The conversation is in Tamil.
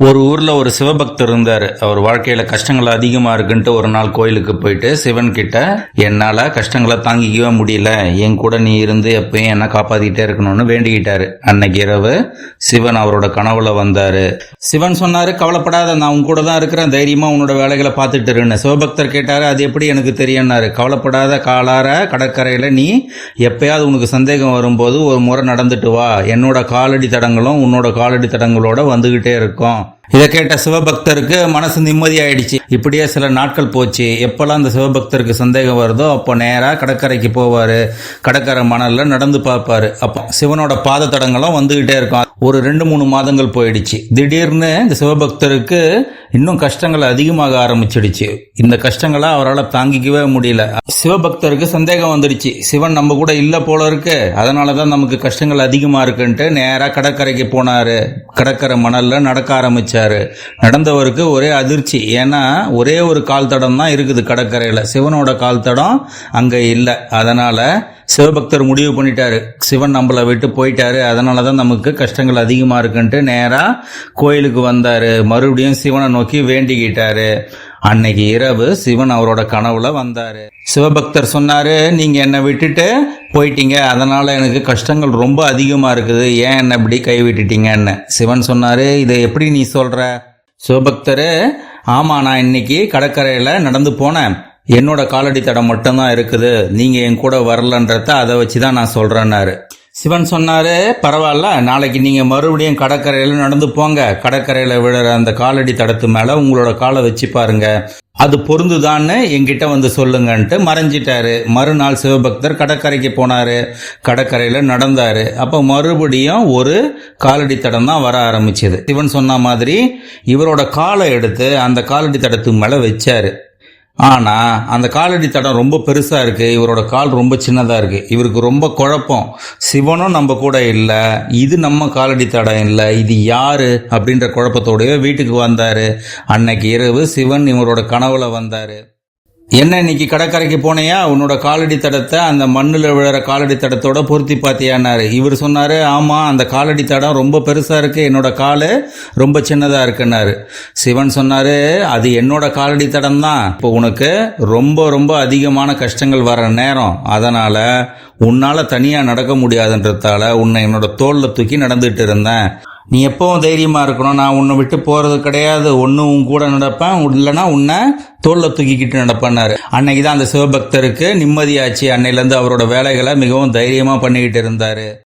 ஒரு ஊரில் ஒரு சிவபக்தர் இருந்தார். அவர் வாழ்க்கையில் கஷ்டங்கள் அதிகமாக இருக்குன்ட்டு ஒரு நாள் கோயிலுக்கு போயிட்டு சிவன் கிட்ட என்னால் கஷ்டங்களை தாங்கிக்கவே முடியல. என் கூட நீ இருந்து எப்பயும் என்ன காப்பாற்றிக்கிட்டே இருக்கணும்னு வேண்டிக்கிட்டாரு. அன்னைக்கு இரவு சிவன் அவரோட கனவுல வந்தார். சிவன் சொன்னார் கவலைப்படாத நான் உன் கூட தான் இருக்கிறேன். தைரியமாக உன்னோட வேலைகளை பார்த்துட்டு இருன்னு. சிவபக்தர் கேட்டார் அது எப்படி எனக்கு தெரியும்னாரு. கவலைப்படாத காலார கடற்கரையில் நீ எப்பயாவது உனக்கு சந்தேகம் வரும்போது ஒரு முறை நடந்துட்டு வா. என்னோட காலடி தடங்களும் உன்னோட காலடி தடங்களோட வந்துக்கிட்டே இருக்கும். Now, இதை கேட்ட சிவபக்தருக்கு மனசு நிம்மதி ஆயிடுச்சு இப்படியே சில நாட்கள் போச்சு. எப்பெல்லாம் அந்த சிவபக்தருக்கு சந்தேகம் வருதோ அப்போ நேராக கடற்கரைக்கு போவார். கடற்கரை மணலில் நடந்து பார்ப்பாரு. அப்போ சிவனோட பாத தடங்களும் வந்துகிட்டே இருக்கும். ஒரு ரெண்டு மூணு மாதங்கள் போயிடுச்சு. திடீர்னு இந்த சிவபக்தருக்கு இன்னும் கஷ்டங்கள் அதிகமாக ஆரம்பிச்சிடுச்சு. இந்த கஷ்டங்களை அவரால் தாங்கிக்கவே முடியல. சிவபக்தருக்கு சந்தேகம் வந்துடுச்சு. சிவன் நம்ம கூட இல்லை போல இருக்கு. அதனால தான் நமக்கு கஷ்டங்கள் அதிகமாக இருக்குன்ட்டு நேராக கடற்கரைக்கு போனார். கடற்கரை மணலில் நடக்க ஆரம்பிச்சாரு. நடந்தவருக்கு ஒரே அதிர்ச்சி. ஏன்னா ஒரே ஒரு கால் தடம் தான் இருக்குது கடற்கரையில. சிவனோட கால் தடம் அங்க இல்லை. அதனால சிவபக்தர் முடிவு பண்ணிட்டாரு. சிவன் நம்மளை விட்டு போயிட்டாரு. அதனால தான் நமக்கு கஷ்டங்கள் அதிகமாக இருக்குன்ட்டு நேராக கோயிலுக்கு வந்தாரு. மறுபடியும் சிவனை நோக்கி வேண்டிக்கிட்டாரு. அன்னைக்கு இரவு சிவன் அவரோட கனவுல வந்தாரு. சிவபக்தர் சொன்னாரு நீங்க என்னை விட்டுட்டு போயிட்டீங்க. அதனால் எனக்கு கஷ்டங்கள் ரொம்ப அதிகமாக இருக்குது. ஏன் என்ன இப்படி கைவிட்டுட்டீங்கன்னு சிவன் சொன்னார் இதை எப்படி நீ சொல்கிற சிவபக்தரு ஆமாம் நான் இன்னைக்கு கடற்கரையில் நடந்து போனேன். என்னோட காலடி தடம் மட்டும்தான் இருக்குது. நீங்கள் என் கூட வரலன்றத அதை வச்சு தான் நான் சொல்கிறேன்னாரு சிவன் சொன்னாரு பரவாயில்ல நாளைக்கு நீங்கள் மறுபடியும் கடற்கரையில் நடந்து போங்க. கடற்கரையில் விழுற அந்த காலடி தடத்து மேலே உங்களோட காலை வச்சு பாருங்க. அது பொருந்துதான்னு என்கிட்ட வந்து சொல்லுங்கன்ட்டு மறைஞ்சிட்டாரு. மறுநாள் சிவபக்தர் கடற்கரைக்கு போனாரு. கடற்கரையில நடந்தாரு. அப்போ மறுபடியும் ஒரு காலடி தடம் தான் வர ஆரம்பிச்சது. சிவன் சொன்ன மாதிரி இவரோட காலை எடுத்து அந்த காலடி தடத்துக்கு மேல வச்சாரு. ஆனால் அந்த காலடி தடம் ரொம்ப பெருசாக இருக்குது இவரோட கால் ரொம்ப சின்னதாக இருக்குது இவருக்கு ரொம்ப குழப்பம். சிவனும் நம்ம கூட இல்லை. இது நம்ம காலடி தடம் இல்லை. இது யார்? அப்படின்ற குழப்பத்தோடய வீட்டுக்கு வந்தார். அன்னைக்கு இரவு சிவன் இவரோட கனவுல வந்தார். என்ன இன்னைக்கு கடற்கரைக்கு போனையா? உன்னோட காலடி தடத்தை அந்த மண்ணில் விழுற காலடி தடத்தோட பொருத்தி பார்த்தியானாரு இவர் சொன்னாரு ஆமாம் அந்த காலடி தடம் ரொம்ப பெருசாக இருக்கு என்னோட காலு ரொம்ப சின்னதாக இருக்குன்னாரு. சிவன் சொன்னாரு அது என்னோட காலடி தடம் தான் இப்போ உனக்கு ரொம்ப ரொம்ப அதிகமான கஷ்டங்கள் வர நேரம். அதனால் உன்னால் தனியாக நடக்க முடியாதுன்றதால உன்னை என்னோட தோளில் தூக்கி நடந்துகிட்டு இருந்தேன். நீ எப்பவும் தைரியமாக இருக்கணும். நான் உன்னை விட்டு போகிறது கிடையாது. ஒன்று உன் கூட நடப்பேன். இல்லைன்னா உன்னை தோளில் தூக்கிக்கிட்டு நடப்பேன்னாரு. அன்னைக்கு தான் அந்த சிவபக்தருக்கு நிம்மதியாச்சு. அன்னையிலேருந்து அவரோட வேலைகளை மிகவும் தைரியமாக பண்ணிக்கிட்டு இருந்தார்.